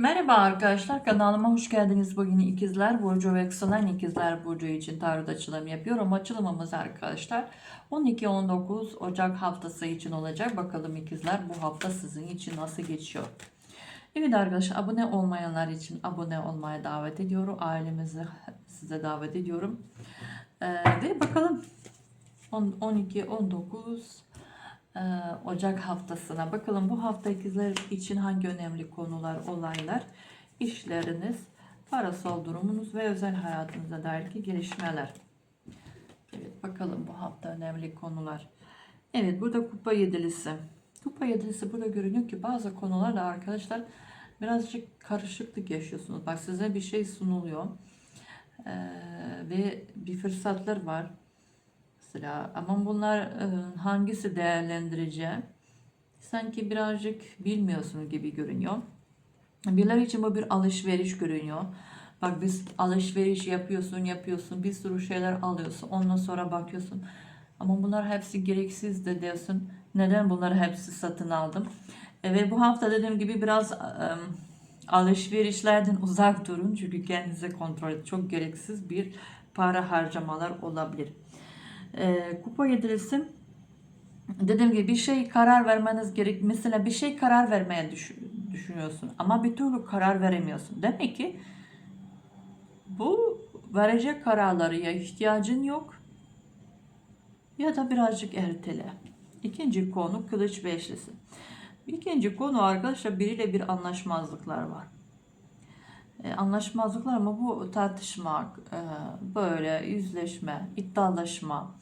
Merhaba arkadaşlar kanalıma hoş geldiniz. Bugün ikizler burcu ve yükselen ikizler burcu için tarot açılım yapıyorum. Açılımımız arkadaşlar 12-19 Ocak haftası için olacak. Bakalım ikizler bu hafta sizin için nasıl geçiyor? Evet arkadaşlar abone olmayanlar için abone olmaya davet ediyorum. Ailemizi size davet ediyorum. Ee, ve bakalım 12-19 ee, Ocak haftasına. Bakalım bu hafta ikizler için hangi önemli konular, olaylar, işleriniz, parasal durumunuz ve özel hayatınıza dair ki gelişmeler. Evet bakalım bu hafta önemli konular. Evet burada kupa yedilisi. Kupa yedilisi burada görünüyor ki bazı konularla arkadaşlar birazcık karışıklık yaşıyorsunuz. Bak size bir şey sunuluyor. Ee, ve bir fırsatlar var Mesela ama bunlar e, hangisi değerlendireceğim sanki birazcık bilmiyorsun gibi görünüyor. Birileri için bu bir alışveriş görünüyor. Bak biz alışveriş yapıyorsun yapıyorsun bir sürü şeyler alıyorsun ondan sonra bakıyorsun. Ama bunlar hepsi gereksiz de diyorsun. Neden bunları hepsi satın aldım? E, ve bu hafta dediğim gibi biraz um, alışverişlerden uzak durun. Çünkü kendinize kontrol edin. Çok gereksiz bir para harcamalar olabilir e, kupa yedilisi dediğim gibi bir şey karar vermeniz gerek. Mesela bir şey karar vermeye düş, düşünüyorsun ama bir türlü karar veremiyorsun. Demek ki bu verecek kararları ya ihtiyacın yok ya da birazcık ertele. İkinci konu kılıç beşlisi. İkinci konu arkadaşlar biriyle bir anlaşmazlıklar var. E, anlaşmazlıklar ama bu tartışmak, e, böyle yüzleşme, iddialaşma,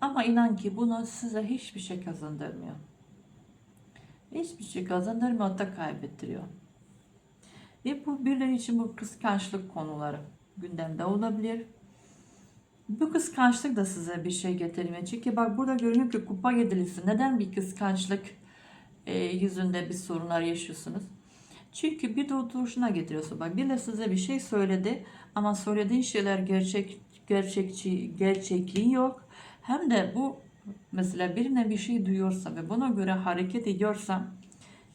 ama inan ki bunu size hiçbir şey kazandırmıyor. Hiçbir şey kazandırmıyor hatta kaybettiriyor. Ve bu birileri için bu kıskançlık konuları gündemde olabilir. Bu kıskançlık da size bir şey getirmiyor. Çünkü bak burada görünüyor ki kupa yedilisi. Neden bir kıskançlık e, yüzünde bir sorunlar yaşıyorsunuz? Çünkü bir duruşuna getiriyorsun. Bak bir de size bir şey söyledi ama söylediğin şeyler gerçek gerçekçi gerçekliği yok hem de bu mesela birine bir şey duyuyorsa ve buna göre hareket ediyorsa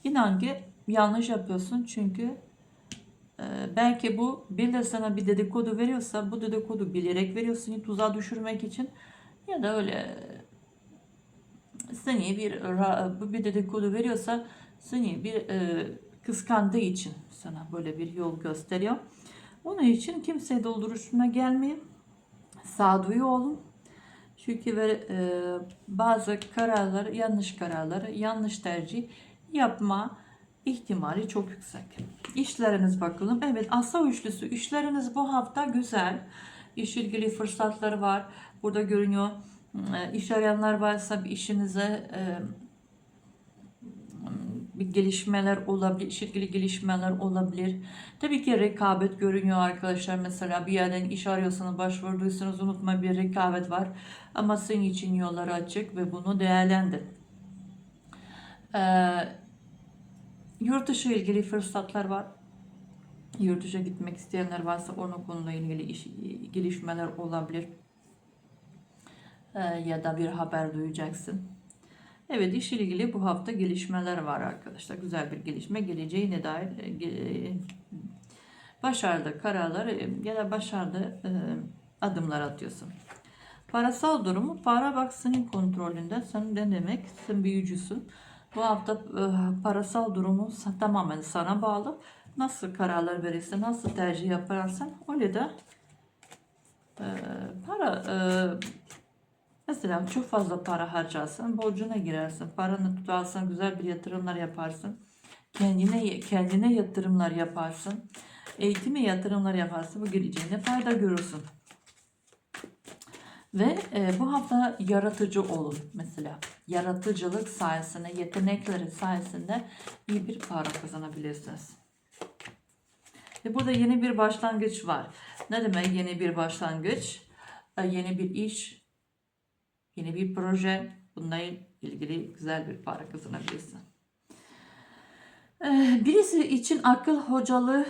inan ki yanlış yapıyorsun çünkü e, belki bu bir de sana bir dedikodu veriyorsa bu dedikodu bilerek veriyorsun tuzağa düşürmek için ya da öyle seni bir bu bir dedikodu veriyorsa seni bir e, kıskandığı için sana böyle bir yol gösteriyor. Onun için kimseye dolduruşuna gelmeyin. Sağduyu olun. Çünkü ve, e, bazı kararlar, yanlış kararları, yanlış tercih yapma ihtimali çok yüksek. İşleriniz bakalım. Evet asa üçlüsü. İşleriniz bu hafta güzel. İş ilgili fırsatları var. Burada görünüyor. E, iş arayanlar varsa bir işinize e, bir gelişmeler olabilir, iş ilgili gelişmeler olabilir. Tabii ki rekabet görünüyor arkadaşlar. Mesela bir yerden iş arıyorsanız, başvurduysanız unutma bir rekabet var. Ama senin için yolları açık ve bunu değerlendir. Ee, yurt dışı ilgili fırsatlar var. Yurt dışına gitmek isteyenler varsa onun konuyla ilgili iş, gelişmeler olabilir. Ee, ya da bir haber duyacaksın. Evet iş ilgili bu hafta gelişmeler var arkadaşlar. Güzel bir gelişme geleceğine dair e, başarılı kararlar e, ya da başarılı e, adımlar atıyorsun. Parasal durumu para bak senin kontrolünde. Sen ne demek? Sen büyücüsün. Bu hafta parasal durumu tamamen sana bağlı. Nasıl kararlar verirsen, nasıl tercih yaparsan öyle de para Mesela çok fazla para harcarsan borcuna girersin. Paranı tutarsan güzel bir yatırımlar yaparsın. Kendine kendine yatırımlar yaparsın. Eğitime yatırımlar yaparsın. Bu geleceğine fayda görürsün. Ve e, bu hafta yaratıcı olun mesela. Yaratıcılık sayesinde, yetenekleri sayesinde iyi bir para kazanabilirsiniz. Ve burada yeni bir başlangıç var. Ne demek yeni bir başlangıç? E, yeni bir iş, Yeni bir proje. Bununla ilgili güzel bir para kazanabilirsin. Ee, birisi için akıl hocalı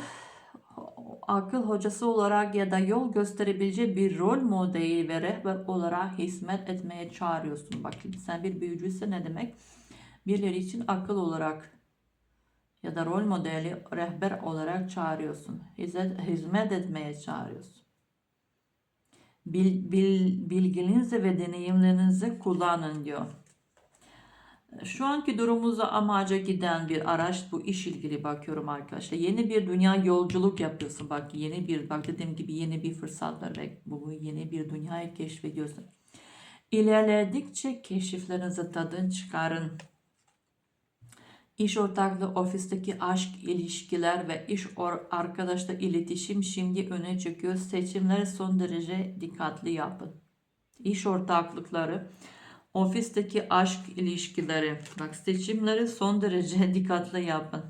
akıl hocası olarak ya da yol gösterebileceği bir rol modeli ve rehber olarak hizmet etmeye çağırıyorsun. Bakın sen bir büyücüyse ne demek? Birileri için akıl olarak ya da rol modeli, rehber olarak çağırıyorsun. Hizmet, hizmet etmeye çağırıyorsun. Bil, bil, bilginizi ve deneyimlerinizi kullanın diyor. Şu anki durumumuza amaca giden bir araç bu iş ilgili bakıyorum arkadaşlar. Yeni bir dünya yolculuk yapıyorsun. Bak yeni bir bak dediğim gibi yeni bir fırsatlar ve bu yeni bir dünyayı keşfediyorsun. İlerledikçe keşiflerinizi tadın çıkarın. İş ortaklığı, ofisteki aşk ilişkiler ve iş arkadaşla iletişim şimdi öne çıkıyor. Seçimleri son derece dikkatli yapın. İş ortaklıkları, ofisteki aşk ilişkileri, bak seçimleri son derece dikkatli yapın.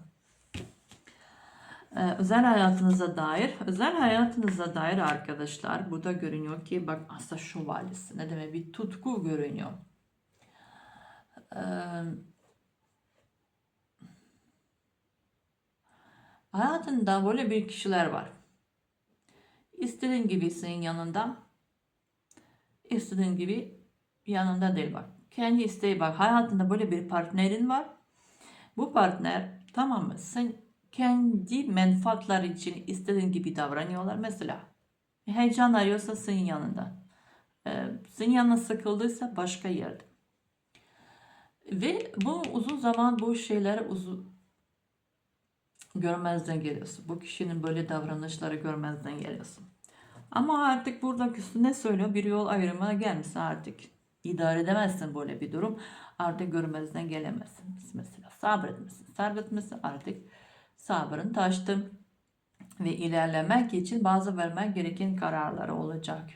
Ee, özel hayatınıza dair, özel hayatınıza dair arkadaşlar burada görünüyor ki bak aslında şövalyesi ne demek bir tutku görünüyor. Ee, hayatında böyle bir kişiler var. İstediğin gibi senin yanında, istediğin gibi yanında değil bak. Kendi isteği bak. Hayatında böyle bir partnerin var. Bu partner tamam mı? Sen kendi menfaatları için istediğin gibi davranıyorlar. Mesela heyecan arıyorsa senin yanında. Ee, senin yanına sıkıldıysa başka yerde. Ve bu uzun zaman bu şeyler uzun görmezden geliyorsun. Bu kişinin böyle davranışları görmezden geliyorsun. Ama artık burada ne söylüyor? Bir yol ayrımına gelmişsin artık. İdare edemezsin böyle bir durum. Artık görmezden gelemezsin. Mesela sabretmesin. Sabretmesin artık sabrın taştı. Ve ilerlemek için bazı vermek gereken kararları olacak.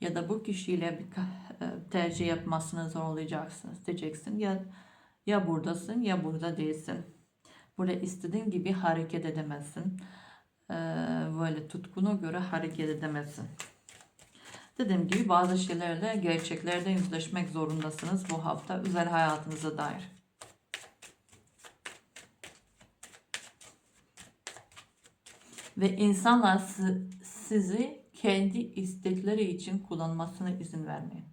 Ya da bu kişiyle bir ka- tercih yapmasını zorlayacaksınız. Diyeceksin ya ya buradasın ya burada değilsin. Burada istediğin gibi hareket edemezsin. Ee, böyle tutkuna göre hareket edemezsin. Dediğim gibi bazı şeylerle gerçeklerle yüzleşmek zorundasınız bu hafta özel hayatınıza dair. Ve insanlar si- sizi kendi istekleri için kullanmasına izin vermeyin.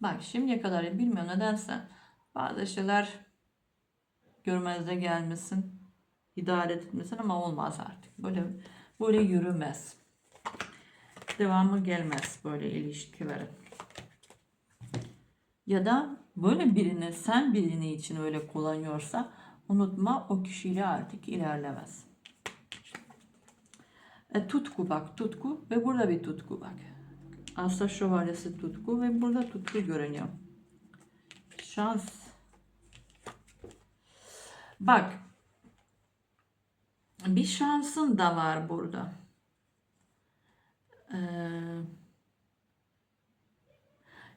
Bak şimdiye kadar bilmiyorum nedense bazı şeyler görmezde gelmesin, idare etmesin ama olmaz artık. Böyle böyle yürümez. Devamı gelmez böyle ilişkilerin. Ya da böyle birini sen birini için öyle kullanıyorsa unutma o kişiyle artık ilerlemez. E, tutku bak tutku ve burada bir tutku bak. Asla şövalyesi tutku ve burada tutku görünüyor. Şans. Bak. Bir şansın da var burada. Ee,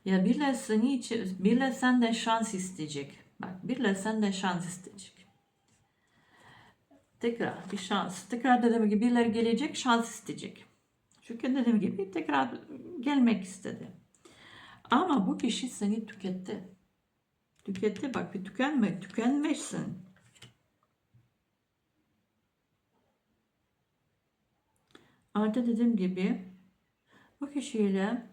ya birileri seni için, birileri senden şans isteyecek. Bak birileri senden şans isteyecek. Tekrar bir şans. Tekrar dediğim gibi birileri gelecek şans isteyecek. Çünkü dediğim gibi tekrar gelmek istedi. Ama bu kişi seni tüketti. Tüketti bak bir tükenme, tükenmişsin. Artı dediğim gibi bu kişiyle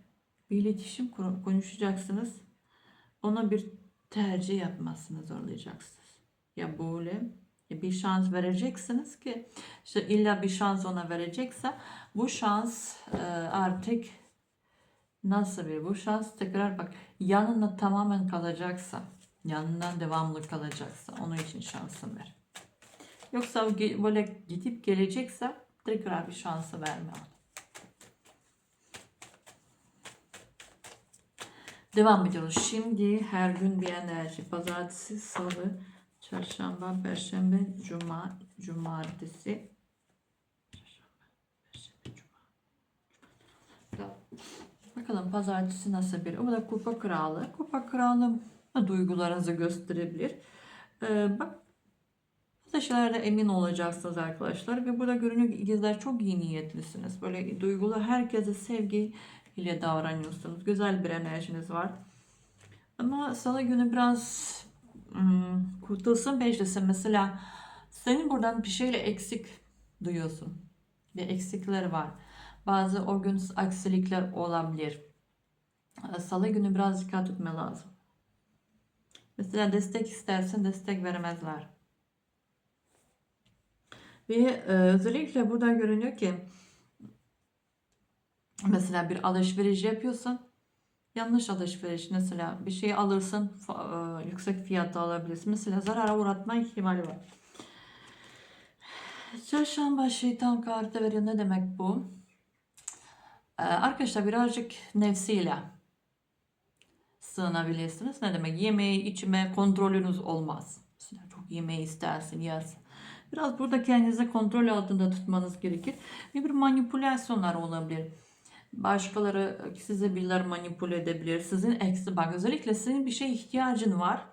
bir iletişim konuşacaksınız. Ona bir tercih yapmasını zorlayacaksınız. Ya böyle ya bir şans vereceksiniz ki işte illa bir şans ona verecekse bu şans e, artık nasıl bir bu şans tekrar bak yanında tamamen kalacaksa yanından devamlı kalacaksa onun için şansın ver. Yoksa böyle gidip gelecekse tekrar bir şansı verme ona. Devam ediyoruz. Şimdi her gün bir enerji. Pazartesi, salı, çarşamba, perşembe, cuma, cumartesi. Bakalım pazartesi nasıl bir? O da kupa kralı. Kupa kralı duygularınızı gösterebilir. Ee, bak şeylerde emin olacaksınız arkadaşlar. Ve burada görünüyor ki ikizler çok iyi niyetlisiniz. Böyle duygulu herkese sevgi ile davranıyorsunuz. Güzel bir enerjiniz var. Ama salı günü biraz hmm, kurtulsun beşlisi mesela senin buradan bir şeyle eksik duyuyorsun. Bir eksikler var. Bazı o gün aksilikler olabilir. Salı günü biraz dikkat etme lazım. Mesela destek istersen destek veremezler. Ve e, özellikle burada görünüyor ki mesela bir alışveriş yapıyorsun. Yanlış alışveriş mesela bir şey alırsın e, yüksek fiyatta alabilirsin. Mesela zarara uğratma ihtimali var. Çarşamba şeytan kartı veriyor. Ne demek bu? Ee, arkadaşlar birazcık nefsiyle sığınabilirsiniz. Ne demek? Yemeği, içme kontrolünüz olmaz. Mesela çok yemeği istersin, yersin. Biraz burada kendinizi kontrol altında tutmanız gerekir. Ve bir manipülasyonlar olabilir. Başkaları size birileri manipüle edebilir. Sizin eksi bak özellikle senin bir şeye ihtiyacın var.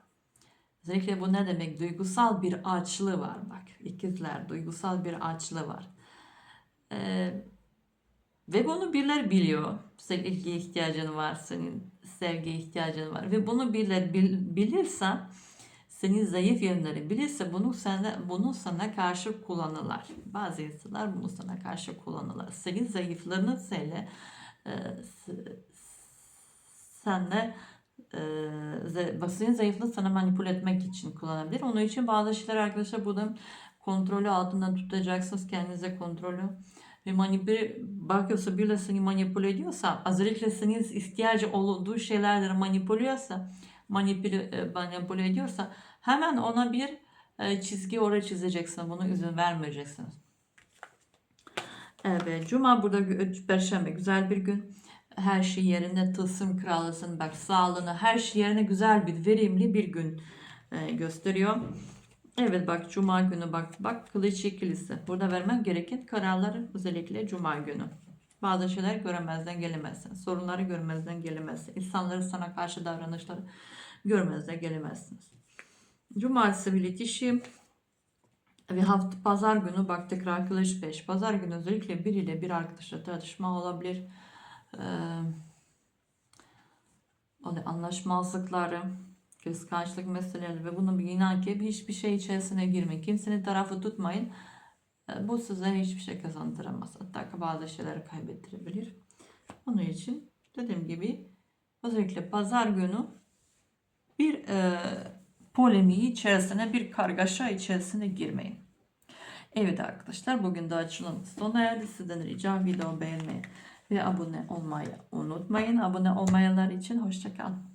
Özellikle bu ne demek? Duygusal bir açlığı var bak. İkizler duygusal bir açlığı var. Ee, ve bunu birileri biliyor. Senin ilgiye ihtiyacın var, senin sevgiye ihtiyacın var. Ve bunu birileri bil, bilirse, senin zayıf yönleri bilirse bunu sana, bunu sana karşı kullanırlar. Bazı insanlar bunu sana karşı kullanırlar. Senin zayıflarını seninle e, senle e, senin zayıflığını sana manipüle etmek için kullanabilir. Onun için bazı şeyler arkadaşlar burada kontrolü altında tutacaksınız. Kendinize kontrolü ve manipüle bakıyorsa birileri seni manipüle ediyorsa özellikle senin ihtiyacı olduğu şeylerleri manipülüyorsa manipüle, e, manipüle ediyorsa hemen ona bir e, çizgi oraya çizeceksin. Buna izin vermeyeceksiniz. Evet. Cuma burada gö- Perşembe güzel bir gün. Her şey yerinde tılsım kralısın. Bak sağlığını her şey yerine güzel bir verimli bir gün e, gösteriyor. Evet bak cuma günü bak bak kılıç ikilisi. Burada vermen gereken kararları özellikle cuma günü. Bazı şeyler göremezden gelemezsin. Sorunları görmezden gelemezsin. İnsanların sana karşı davranışları görmezden gelemezsiniz. Cumartesi bir iletişim ve hafta pazar günü bak tekrar kılıç 5. Pazar günü özellikle biriyle bir arkadaşla tartışma olabilir. Ee, anlaşmazlıkları, kıskançlık meseleleri ve bunu bir inan ki hiçbir şey içerisine girmeyin. Kimsenin tarafı tutmayın. Ee, Bu size hiçbir şey kazandıramaz. Hatta bazı şeyleri kaybettirebilir. Onun için dediğim gibi özellikle pazar günü bir e, polemiği içerisine, bir kargaşa içerisine girmeyin. Evet arkadaşlar bugün de açılımımız sona erdi. Sizden rica video beğenmeyi ve abone olmayı unutmayın. Abone olmayanlar için hoşçakalın.